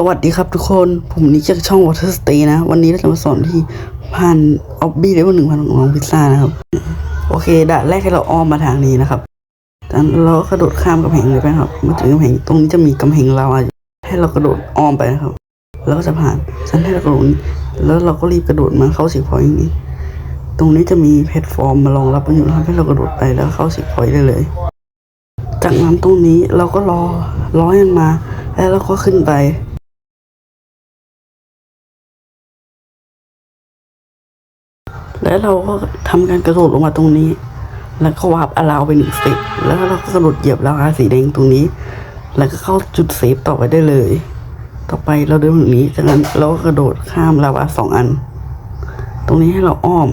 สวัสดีครับทุกคน ผมนิกจากช่อง Water Stay นะ วันนี้เราจะมาสอนที่ผ่านออบบี้เลเวลหนึ่งพันของน้องพิซซ่านะครับ โอเคด่านแรกให้เราอ้อมมาทางนี้นะครับจากนั้นเรากระโดดข้ามกำแพงเลยไปครับมาถึงกำแพงตรงนี้จะมีกำแพงลาวาให้เรากระโดดอ้อมไปนะครับ แล้วก็จะผ่านฉันให้เรากระโดดนี้แล้วเราก็รีบกระโดดมาเข้าสิพอยต์นี้ ตรงนี้จะมีแพลตฟอร์มมารองรับอยู่นะครับให้เรากระโดดไปแล้วเข้าสิพอยต์ได้เลย จากนั้นตรงนี้เราก็รอรอให้มันมา แล้วเราก็ขึ้นไป แล้วเราก็ทำการกระโดดลงมาตรงนี้ แล้วก็วาบอลาวไปหนึ่งสเต็ปแล้วเราก็กระโดดเหยียบลาวาสีแดงตรงนี้ แล้วก็เข้าจุดเซฟต่อไปได้เลย ต่อไปเราเดินแบบนี้จากนั้นเราก็กระโดดข้ามลาวาสองอัน ตรงนี้ให้เราอ้อม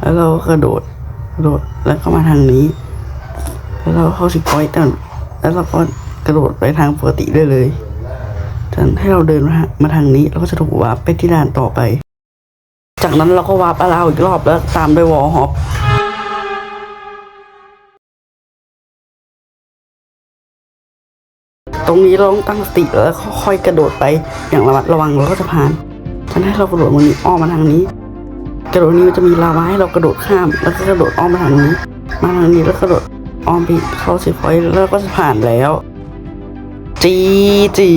แล้วเราก็กระโดดกระโดดแล้วก็มาทางนี้ แล้วเราเข้าสิบพอยต์แล้วเราก็กระโดดไปทางปกติได้เลยจากนั้นให้เราเดินมามาทางนี้เราก็จะถูกวาร์ปไปที่ด่านต่อไป จากนั้นเราก็วาร์ปอาราวอีกรอบแล้วตามด้วยวอลฮอปตรงนี้เราต้องตั้งสติแล้วค่อยๆกระโดดไปอย่างระมัดระวังเราก็จะผ่านฉันให้เรากระโดดมานี้อ้อมมาทางนี้ กระโดดนี้มันจะมีลาวาให้เรากระโดดข้าม แล้วก็กระโดดอ้อมมาทางนี้ มาทางนี้แล้วกระโดดอ้อมไปเข้าสิพอยต์แล้วก็จะผ่านแล้วจีจี